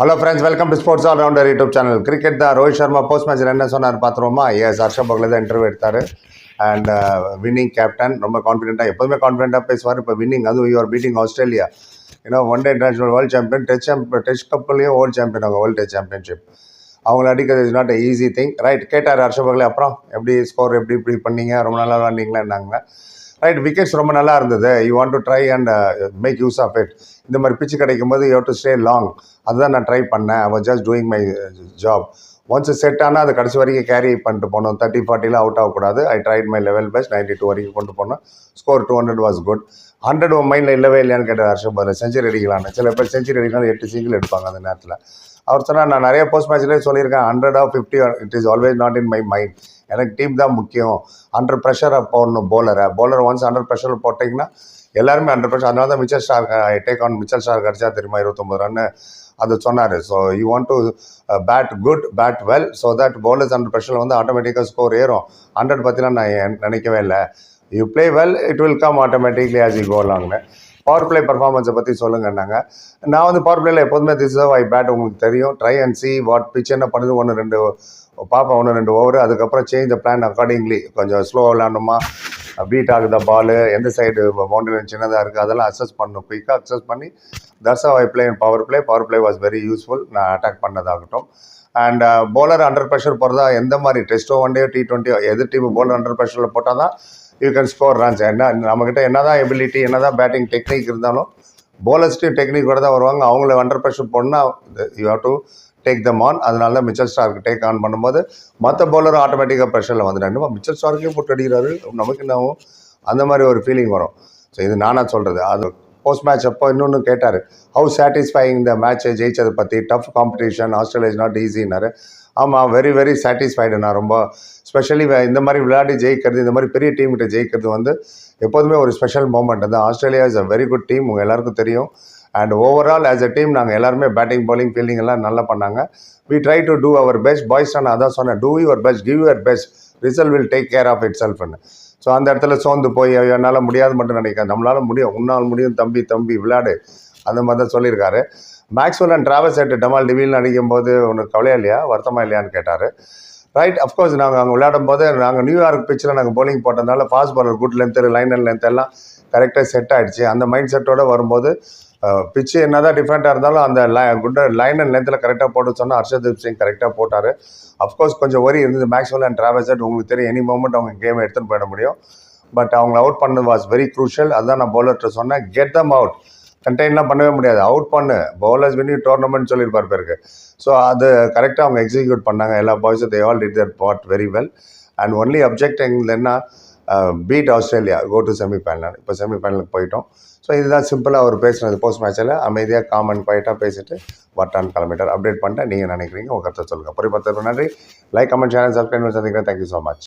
Hello friends welcome to sports all rounder YouTube channel cricket தான் Rohit Sharma post மேட்ச்சில் என்ன சொன்னார் பார்த்துருவோமா? எஸ் ஹர்ஷப் பகல தான் இன்டர்வியூ எடுத்தார். அண்ட் வின்னிங் கேப்டன் ரொம்ப கான்ஃபிடென்ட்டாக எப்போதுமே கான்ஃபிடென்ட்டாக பேசுவார். இப்போ வின்னிங் அதுவும் யூஆர் பீட்டிங் ஆஸ்திரேலியா ஏன்னா one day international world champion test champion test கப்லேயும் world champion அவங்க வேர்ல்டு டெஸ்ட் சாம்பியன்ஷிப் அவங்கள அடிக்கிறது is not easy thing right கேட்டார் ஹர்ஷப் பகலே அப்புறம் எப்படி ஸ்கோர் எப்படி இப்படி பண்ணீங்க? ரொம்ப நல்லா விளாண்டிங்களான்னாங்க ரைட் விக்கெட்ஸ் ரொம்ப நல்லா இருந்தது. You want to try and make use of it இந்த மாதிரி பிச்சு கிடைக்கும் போது யூ டு ஸ்டே லாங் அதுதான் நான் ட்ரை பண்ணேன். I was just doing my job once set ஆனால் அது கடைசி வரைக்கும் கேரி பண்ணிட்டு போனோம். தேர்ட்டி ஃபார்ட்டியில் அவுட் ஆகக்கூடாது. I tried my level best ninety two வரைக்கும் கொண்டு போனோம். Score two hundred was good hundred உன் மைண்டில் இல்லவே இல்லையான்னு கேட்டார் ஹர்ஷப் செஞ்சுரி அடிக்கலான்னு. சில பேர் செஞ்சுரி அடிக்கலாம் எட்டு சிங்கிள் எடுப்பாங்க அந்த நேரத்தில். அவர் சொன்னால் நான் நிறைய போஸ்ட் மேட்ச்லேயே சொல்லியிருக்கேன். Hundred of fifty it is always not in my mind எனக்கு டீம் தான் முக்கியம். அண்டர் ப்ரெஷரை போடணும் போலரை போலர் ஒன்ஸ் அண்டர் ப்ரெஷரில் போட்டிங்கன்னா எல்லாருமே அண்டர் பர்சன்ட் அதனால தான் Mitchell Starc take on Mitchell Starc கிடச்சா தெரியுமா? இருபத்தொம்பது ரன்னு அது சொன்னார். So you want to bat good bat well so that bowlers and ப்ரெஷரில் வந்து ஆட்டோமேட்டிக்காக ஸ்கோர் ஏறும். ஹண்ட்ரட் பற்றிலாம் நான் நினைக்கவே இல்லை. You play well it will come automatically as you கோலாங்னு power play பர்ஃபார்மன்ஸை பற்றி சொல்லுங்கன்னாங்க நான் வந்து பவர் பிளேயில் எப்போதுமே திஸ் ஐ பேட் உங்களுக்கு தெரியும். Try and see what pitch என்ன பண்ணுது. ஒன்று ரெண்டு பார்ப்பேன் ஒன்று ரெண்டு ஓவர் அதுக்கப்புறம் சேஞ்ச் த பிளான் அக்கார்டிங்லி கொஞ்சம் ஸ்லோ விளாடணுமா பீட் ஆகுதா பால் எந்த சைடு பவுண்டரி சின்னதாக இருக்குது அதெல்லாம் அக்சஸ் பண்ணணும். குயிக்காக அக்சஸ் பண்ணி Dharsha I play power play power play was very useful நான் அட்டாக் பண்ணதாகட்டும். அண்ட் போலர் அண்டர் ப்ரெஷர் போகிறதா எந்த மாதிரி டெஸ்ட்டோ ஒன் டே டி டுவெண்ட்டியோ எது டீம் போலர் அண்டர் ப்ரெஷரில் போட்டால் தான் யூ கேன் ஸ்கோர் ரன்ஸ் என்ன நம்மக்கிட்ட என்ன தான் எபிலிட்டி என்ன தான் பேட்டிங் டெக்னிக் இருந்தாலும் போலர்ஸ்டையும் டெக்னிக்கோட தான் வருவாங்க. அவங்கள அண்டர் ப்ரெஷர் போடணும் you have to take them on அதனால தான் மிச்சல் ஸ்டார்க்கு டேக் ஆன் பண்ணும்போது மற்ற பவுலரும் ஆட்டோமேட்டிக்காக ப்ரெஷரில் வந்துட்டாங்க மிச்சல் ஸ்டார்க்கே போட்டு அடிக்கிறாரு. நமக்கு என்னவும் அந்த மாதிரி ஒரு ஃபீலிங் வரும். ஸோ இது நானாக சொல்கிறது அது போஸ்ட் மேட்ச் அப்போ இன்னொன்று கேட்டார். ஹவு சாட்டிஸ்ஃபைங் இந்த மேட்ச்சை ஜெயிச்சதை பற்றி tough competition Australia is not ஈஸின்னாரு ஆமாம் வெரி வெரி சாட்டிஸ்ஃபைடு நான் ரொம்ப. ஸ்பெஷலி இந்த மாதிரி விளையாடி ஜெயிக்கிறது இந்த மாதிரி பெரிய டீம்கிட்ட ஜெயிக்கிறது வந்து எப்போதுமே ஒரு ஸ்பெஷல் மூமெண்ட் தான் Australia is a very good team உங்கள் எல்லாருக்கும் தெரியும். And overall as a team நாங்கள் எல்லாருமே பேட்டிங் பவுலிங் ஃபீல்டிங் எல்லாம் நல்லா பண்ணாங்க. We try to do our best boys நான் அதான் சொன்னேன். Do your best give your best result will take care of it செல்ஃப்னு so அந்த இடத்துல சோர்ந்து போய் என்னால் முடியாது மட்டும் நினைக்காது. நம்மளால் முடியும். உன்னால் முடியும் தம்பி தம்பி விளையாடு. அந்த மாதிரி தான் சொல்லியிருக்காரு. மேக்ஸ்வெல் அண்ட் டிராவல்ஸ் எட்டு டமால் டிவியில் நடிக்கும் போது உனக்கு கவலையா இல்லையா? வருத்தமாக இல்லையான்னு கேட்டார். ரைட் அஃப்கோர்ஸ் நாங்கள் அங்கே விளையாடும் போது நாங்கள் நியூயார்க் பிச்சில் நாங்கள் போலிங் போட்டதுனால fast bowler good length line and length எல்லாம் கரெக்டாக செட் ஆகிடுச்சு அந்த மைண்ட் செட்டோடு வரும்போது பிச்சு என்ன தான் டிஃப்ரெண்ட்டாக இருந்தாலும் அந்த லை குட் லைன் அண்ட் லென்த்தில் கரெக்டாக போட்டு சொன்னால் ஹர்ஷதீப் சிங் கரெக்டாக போட்டார். அஃப்கோர்ஸ் கொஞ்சம் ஒரி இருந்தது. மேக்ஸ்வெல் அண்ட் டிராவல்ஸ் உங்களுக்கு தெரியும் எனி மூமெண்ட் அவங்க கேம் எடுத்துகிட்டு போயிட முடியும். பட் அவங்கள அவுட் பண்ணது வாஸ் வெரி க்ரூஷியல் அதுதான் நான் பவுலர்கிட்ட சொன்னேன் கெட் தம் அவுட் கண்டெயின்லாம் பண்ணவே முடியாது. அவுட் பண்ணு. பவுலர்ஸ் வின் டோர்னமெண்ட் சொல்லியிருப்பார் பேருக்கு. ஸோ அது கரெக்டாக அவங்க எக்ஸிக்யூட் பண்ணாங்க. எல்லா பாய்ஸும் they all did that part very well and only object எங்களுக்கு என்ன beat Australia go to semi final இப்போ செமி ஃபைனலுக்கு போயிட்டோம். ஸோ இதுதான் சிம்பிளாக அவர் பேசுனது போஸ்ட் மேட்ச்சில் அமைதியாக காமன் குவைட்டாக பேசிட்டு வட்டான் கிளம்பிட்டார். அப்டேட் பண்ணிட்டேன். நீங்கள் நினைக்கிறீங்க உங்கள் கருத்தை சொல்லுங்கள் பரிபத்திரம் நன்றி. லைக் கமெண்ட் சேனல் சப்ஸ்கிரைப் சந்திக்கிறேன். Thank you so much